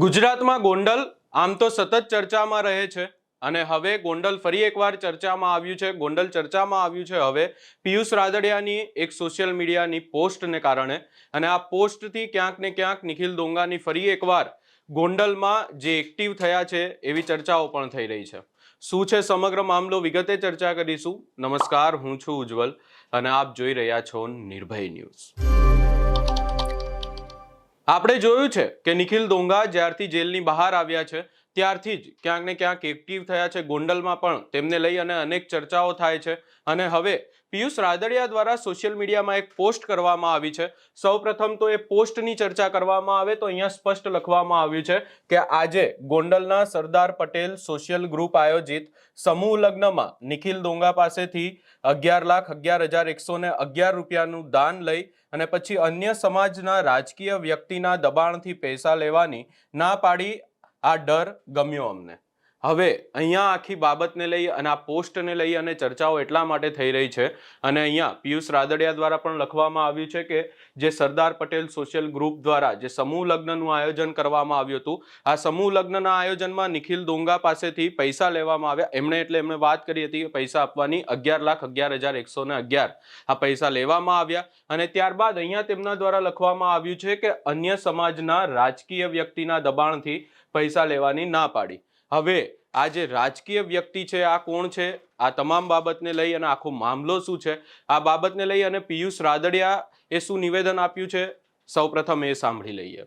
ગુજરાતમાં ગોંડલ આમ તો સતત ચર્ચામાં રહે છે અને હવે ગોંડલ ફરી એકવાર ચર્ચામાં આવ્યું છે. ગોંડલ ચર્ચામાં આવ્યું છે હવે પિયુષ રાદડિયાની એક સોશિયલ મીડિયાની પોસ્ટને કારણે અને આ પોસ્ટથી ક્યાંક ને ક્યાંક નિખિલ દોંગાની ફરી એકવાર ગોંડલમાં જે એક્ટિવ થયા છે એવી ચર્ચાઓ પણ થઈ રહી છે. શું છે સમગ્ર મામલો? વિગતે ચર્ચા કરીશું. નમસ્કાર, હું છું ઉજ્જવલ અને આપ જોઈ રહ્યા છો નિર્ભય ન્યૂઝ. આપણે જોયું છે કે નિખિલ દોંગા જ્યારથી જેલની બહાર આવ્યા છે, ત્યારથી જ ક્યાંક ને ક્યાંક એક્ટિવ થયા છે ગોંડલમાં પણ. તેમને લઈ અને અનેક ચર્ચાઓ થાય છે. અને હવે પિયુષ રાદડિયા દ્વારા સોશિયલ મીડિયામાં એક પોસ્ટ કરવામાં આવી છે. સૌપ્રથમ તો એ પોસ્ટની ચર્ચા કરવામાં આવે તો અહીંયા સ્પષ્ટ લખવામાં આવ્યું છે કે આજે ગોંડલના સરદાર પટેલ સોશિયલ ગ્રુપ આયોજિત સમૂહ લગ્નમાં નિખિલ દોંગા પાસેથી અગિયાર લાખ અગિયાર હજાર એકસો અગિયાર રૂપિયાનું દાન લઈ અને પછી અન્ય સમાજના રાજકીય વ્યક્તિના દબાણથી પૈસા લેવાની ના પાડી આ ડર ગમ્યો અમને. હવે અહીંયા આખી બાબતને લઈ અને આ પોસ્ટને લઈ અને ચર્ચાઓ એટલા માટે થઈ રહી છે. અને અહીંયા પિયુષ રાદડિયા દ્વારા પણ લખવામાં આવ્યું છે કે જે સરદાર પટેલ સોશિયલ ગ્રુપ દ્વારા જે સમૂહ લગ્નનું આયોજન કરવામાં આવ્યું હતું, આ સમૂહ લગ્નના આયોજનમાં નિખિલ દોંગા પાસેથી પૈસા લેવામાં આવ્યા. એમણે એટલે એમણે વાત કરી હતી કે પૈસા આપવાની અગિયાર લાખ અગિયાર હજાર એકસો અગિયાર આ પૈસા લેવામાં આવ્યા. અને ત્યારબાદ અહીંયા તેમના દ્વારા લખવામાં આવ્યું છે કે અન્ય સમાજના રાજકીય વ્યક્તિના દબાણથી પૈસા લેવાની ના પાડી. હવે આ જે રાજકીય વ્યક્તિ છે આ કોણ છે? આ તમામ બાબતને લઈ અને આખો મામલો શું છે? આ બાબતને લઈ અને પિયુષ રાદડિયા એ શું નિવેદન આપ્યું છે? સૌપ્રથમ એ સાંભળી લઈએ.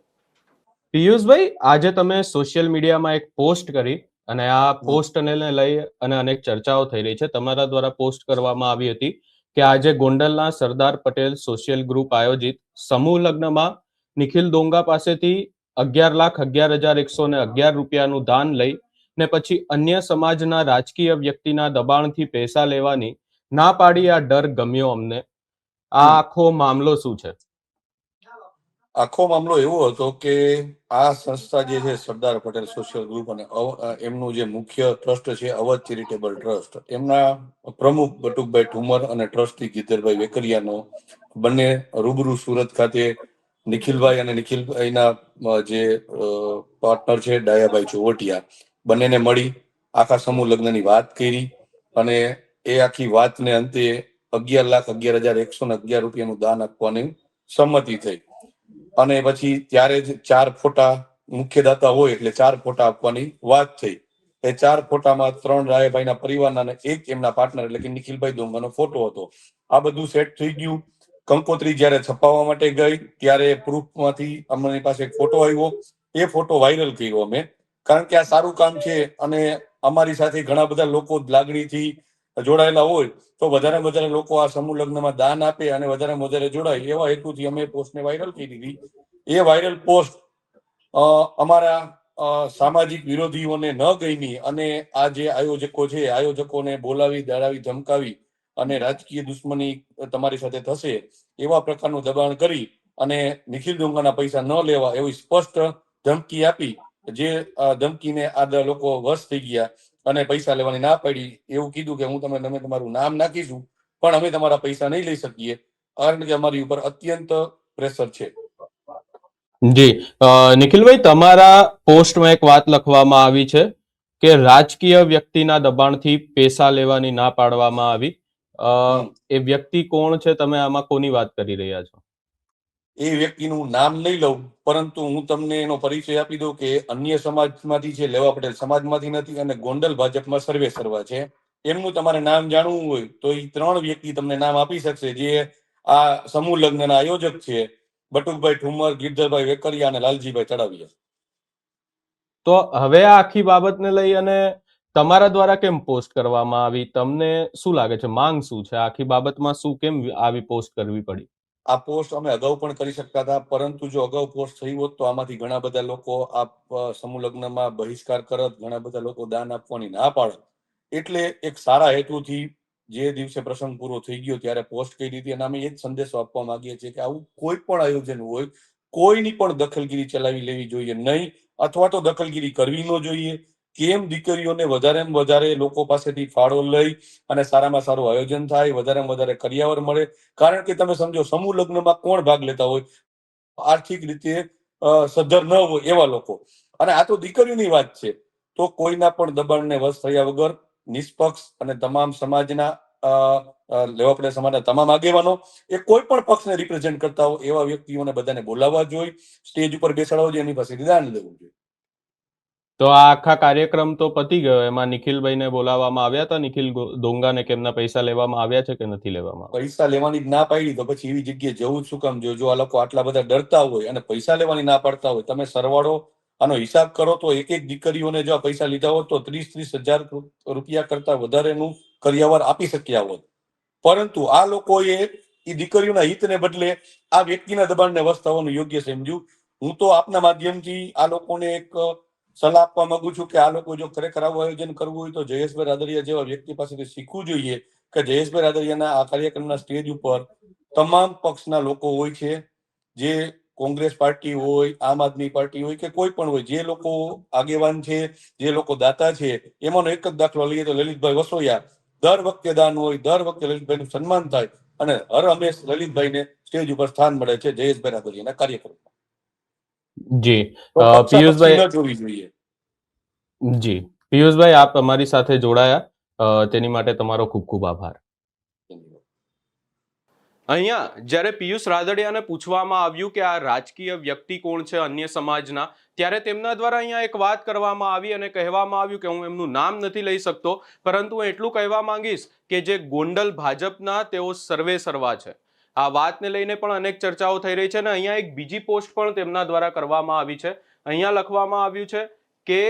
પિયુષભાઈ આજે તમે સોશિયલ મીડિયામાં એક પોસ્ટ કરી અને આ પોસ્ટને લઈ અને અનેક ચર્ચાઓ થઈ રહી છે. તમારા દ્વારા પોસ્ટ કરવામાં આવી હતી કે આજે ગોંડલના સરદાર પટેલ સોશિયલ ગ્રુપ આયોજિત સમૂહ લગ્નમાં નિખિલ દોંગા પાસેથી અગિયાર લાખ અગિયાર હજાર એકસો ને અગિયાર રૂપિયાનું દાન લઈ ને પછી અન્ય સમાજના રાજકીય વ્યક્તિના દબાણથી પૈસા લેવાની ના પાડી આ ડર ગમ્યો અમને. આ આખો મામલો શું છે? આખો મામલો એવો હતો કે આ સંસ્થા જે છે સરદાર પટેલ સોશિયલ ગ્રુપ અને એમનું જે મુખ્ય ટ્રસ્ટ છે અવધ ચેરિટેબલ ટ્રસ્ટ એમના પ્રમુખ બટુકભાઈ ઠુમર અને ટ્રસ્ટી ગીધરભાઈ વેકરિયાનો બંને રૂબરૂ સુરત ખાતે નિખિલભાઈ અને નિખિલભાઈના જે પાર્ટનર છે ડાયાભાઈ ચોવટિયા બંનેને મળી આખા સમૂહ લગ્નની વાત કરી અને એ આખી વાતને અંતે અગિયાર લાખ અગિયાર હજાર એકસો ને અગિયાર રૂપિયાનું દાન આપવાની સંમતિ થઈ. અને પછી ત્યારે જ ચાર ફોટા મુખ્ય દાતા હોય એટલે ચાર ફોટા આપવાની વાત થઈ. એ ચાર ફોટામાં ત્રણ રાયભાઈના પરિવારના અને એક એમના પાર્ટનર એટલે કે નિખિલભાઈ દોંગાનો ફોટો હતો. આ બધું સેટ થઈ ગયું. કંકોત્રી જ્યારે છપાવવા માટે ગઈ, ત્યારે પ્રૂફમાંથી અમારી પાસે એક ફોટો આવ્યો. એ ફોટો વાયરલ કર્યો અમે. કારણ કે આ સારું કામ છે અને અમારી સાથે ઘણા બધા લોકો લાગણીથી જોડાયેલા હોય, તો વધારે વધારે લોકો આ સમૂહ લગ્નમાં દાન આપે અને વધારે વધારે જોડાય. એવા હેતુથી અમે પોસ્ટને વાયરલ કરી દીધી. એ વાયરલ પોસ્ટ અમારા સામાજિક વિરોધીઓને ન ગમી અને આ જે આયોજકો છે, આયોજકોને બોલાવી, દડાવી, ધમકાવી અને રાજકીય દુશ્મની તમારી સાથે થશે, એવા પ્રકારનું દબાણ કરી અને નિખિલ ડુંગરના પૈસા ન લેવા એવી સ્પષ્ટ ધમકી આપી જે ધમકીને આ લોકો વશ થઈ ગયા અને પૈસા લેવાની ના પડી એવું કીધું કે હું તમને તમે તમારું નામ નાખીશું પણ અમે તમારા પૈસા નહીં લઈ શકીએ કારણ કે અમારી ઉપર અત્યંત પ્રેશર છે. જી નિખિલભાઈ તમારા પોસ્ટમાં એક વાત લખવામાં આવી છે કે રાજકીય વ્યક્તિના દબાણથી પૈસા લેવાની ના પાડવામાં આવી. અ, એ વ્યક્તિ કોણ છે? તમે આમાં કોની વાત કરી રહ્યા છો? એ વ્યક્તિનું નામ નહીં લઉં, પરંતુ હું તમને એનો પરિચય આપી દઉં કે અન્ય સમાજમાંથી છે લેવા પટેલ સમાજમાંથી નથી અને ગોંડલ ભાજપમાં સર્વે સર્વા છે. એમનું તમારે નામ જાણવું હોય તો એ ત્રણ વ્યક્તિ તમને નામ આપી શકશે, જે આ સમૂહ લગ્નના આયોજક છે, બટુકભાઈ ઠુમર, ગીરધરભાઈ વેકરિયા અને લાલજીભાઈ ચડાવિયા. તો હવે આ આખી બાબતને લઈ અને તમારા દ્વારા કેમ પોસ્ટ કરવામાં આવી? તમને શું લાગે છે? માંગ શું છે? આખી બાબતમાં શું કેમ આવી પોસ્ટ કરવી પડી? આ પોસ્ટ અમે અગાઉ પણ કરી શકતા હતા, પરંતુ જો અગાઉ પોસ્ટ થઈ હોત તો આમાંથી ઘણા બધા લોકો આ સમૂહ લગ્નમાં બહિષ્કાર કરત, ઘણા બધા લોકો દાન આપવાની ના પાડત. એટલે એક સારા હેતુથી જે દિવસે પ્રસંગ પૂરો થઈ ગયો ત્યારે પોસ્ટ કરી દીધી અને અમે એ જ સંદેશો આપવા માંગીએ છીએ કે આવું કોઈ પણ આયોજન હોય, કોઈની પણ દખલગીરી ચલાવી લેવી જોઈએ નહીં, અથવા તો દખલગીરી કરવી ન જોઈએ કેમ દીકરીઓને વધારે વધારે લોકો પાસેથી ફાળો લઈ અને સારામાં સારું આયોજન થાય વધારે વધારે કરિયાવર મળે? કારણ કે તમે સમજો સમૂહ લગ્નમાં કોણ ભાગ લેતા હોય? આર્થિક રીતે સદ્ધર ન હોય એવા લોકો. અને આ તો દીકરીઓની વાત છે. તો કોઈના પણ દબાણને વશ થયા વગર નિષ્પક્ષ અને તમામ સમાજના અ, અ, લેવા પડે સમાજના તમામ આગેવાનો એ કોઈ પણ પક્ષને રિપ્રેઝેન્ટ કરતા હોય એવા વ્યક્તિઓને બધાને બોલાવવા જોઈએ. સ્ટેજ ઉપર બેસાડવા જોઈએ એની પાસેથી દાન લેવું જોઈએ. તો આ આખા કાર્યક્રમ તો પતી ગયો. એમાં નિખિલભાઈને બોલાવવામાં આવ્યા હતા. નિખિલ ડોંગાને કે એમના પૈસા લેવામાં આવ્યા છે કે નથી લેવામાં પૈસા લેવાની ના પાડી, તો પછી એવી જગ્યાએ જવું શું કામ? જો આ લોકો આટલા બધા ડરતા હોય અને પૈસા લેવાની ના પાડતા હોય, તમે સરવાળો આનો હિસાબ કરો તો એક એક દીકરીઓને જો આ પૈસા લીધા હોત તો ત્રીસ ત્રીસ હજાર રૂપિયા કરતા વધારેનું કરિયાવર આપી શક્યા હોત. પરંતુ આ લોકોએ એ દીકરીઓના હિતને બદલે આ વ્યક્તિના દબાણને વશ થવાનું યોગ્ય સમજ્યું. હું તો આપના માધ્યમથી આ લોકોને એક સલાહ આપવા માંગુ છું કે આ લોકો જો ખરેખર આવું આયોજન કરવું હોય તો જયેશભાઈ રાદરિયા જેવા વ્યક્તિ પાસેથી શીખવું જોઈએ કે જયેશભાઈ રાદરિયાના આ કાર્યક્રમના સ્ટેજ ઉપર તમામ પક્ષના લોકો હોય છે, જે કોંગ્રેસ પાર્ટી હોય, આમ આદમી પાર્ટી હોય કે કોઈ પણ હોય, જે લોકો આગેવાન છે, જે લોકો દાતા છે, એમાંનો એક જ દાખલો લઈએ તો લલિતભાઈ વસોયા. દર વખતે દાન હોય, દર વખતે લલિતભાઈનું સન્માન થાય અને હર હંમેશ લલિતભાઈને સ્ટેજ ઉપર સ્થાન મળે છે જયેશભાઈ રાદરિયાના કાર્યક્રમમાં. જી. પિયુષભાઈ- જોવી જોઈએ. જી. પિયુષભાઈ આપ અમારી સાથે જોડાયા. તેની માટે તમારો ખૂબ ખૂબ આભાર. અહીંયા જ્યારે પિયુષ રાદડિયાને પૂછવામાં આવ્યું કે આ રાજકીય વ્યક્તિ કોણ છે અન્ય સમાજના ત્યારે તેમના દ્વારા અહીંયા એક વાત કરવામાં આવી અને કહેવામાં આવ્યું કે હું એમનું નામ નથી લઈ શકતો પરંતુ હું એટલું કહેવા માંગીશ કે જે ગોંડલ ભાજપના તેઓ સર્વે સર્વા છે. આ વાતને લઈને પણ અનેક ચર્ચાઓ થઈ રહી છે અને અહીંયા એક બીજી પોસ્ટ પણ તેમના દ્વારા કરવામાં આવી છે. અહીંયા લખવામાં આવ્યું છે કે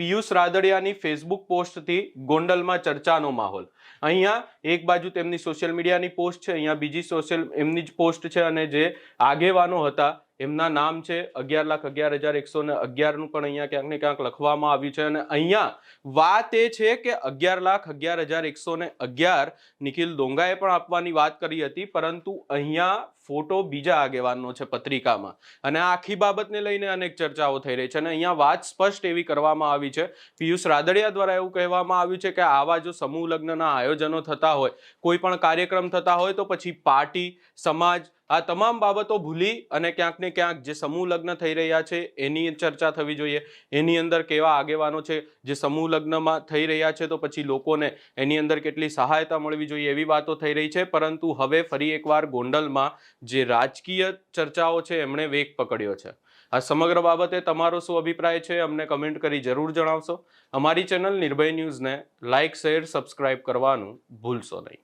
પિયુષ રાદડિયાની ફેસબુક પોસ્ટથી ગોંડલમાં ચર્ચાનો માહોલ. અહીંયા એક બાજુ તેમની સોશિયલ મીડિયાની પોસ્ટ છે, અહીંયા બીજી સોશિયલ, એમની જ પોસ્ટ છે અને જે આગેવાનો હતા એમના નામ છે અગિયાર લાખ અગિયાર હજાર એકસો ને અગિયારનું પણ અહીંયા ક્યાંક ને ક્યાંક લખવામાં આવ્યું છે. અને અહીંયા વાત એ છે કે અગિયાર લાખ અગિયાર હજાર એકસો ને અગિયાર નિખિલ દોંગાએ પણ આપવાની વાત કરી હતી, પરંતુ અહીંયા ફોટો બીજા આગેવાનનો છે પત્રિકામાં. અને આ આખી બાબતને લઈને અનેક ચર્ચાઓ થઈ રહી છે. અને અહીંયા વાત સ્પષ્ટ એવી કરવામાં આવી છે. પિયુષ રાદડિયા દ્વારા એવું કહેવામાં આવ્યું છે કે આવા જો સમૂહ લગ્નના આયોજનો થતા હોય, કોઈ પણ કાર્યક્રમ થતા હોય, તો પછી પાર્ટી, સમાજ આ તમામ બાબતો ભૂલી અને ક્યાંક ને ક્યાંક જે સમૂહ લગ્ન થઈ રહ્યા છે, એની ચર્ચા થવી જોઈએ. એની અંદર કેવા આગેવાનો છે, જે સમૂહ લગ્નમાં થઈ રહ્યા છે, તો પછી લોકોને એની અંદર કેટલી સહાયતા મળવી જોઈએ એવી વાતો થઈ રહી છે. પરંતુ હવે ફરી એકવાર ગોંડલમાં જે રાજકીય ચર્ચાઓ છે, એમણે વેગ પકડ્યો છે. આ સમગ્ર બાબતે તમારો શું અભિપ્રાય છે, અમને કમેન્ટ કરી જરૂર જણાવશો. અમારી ચેનલ નિર્ભય ન્યૂઝને લાઇક, શેર, સબસ્ક્રાઇબ કરવાનું ભૂલશો નહીં.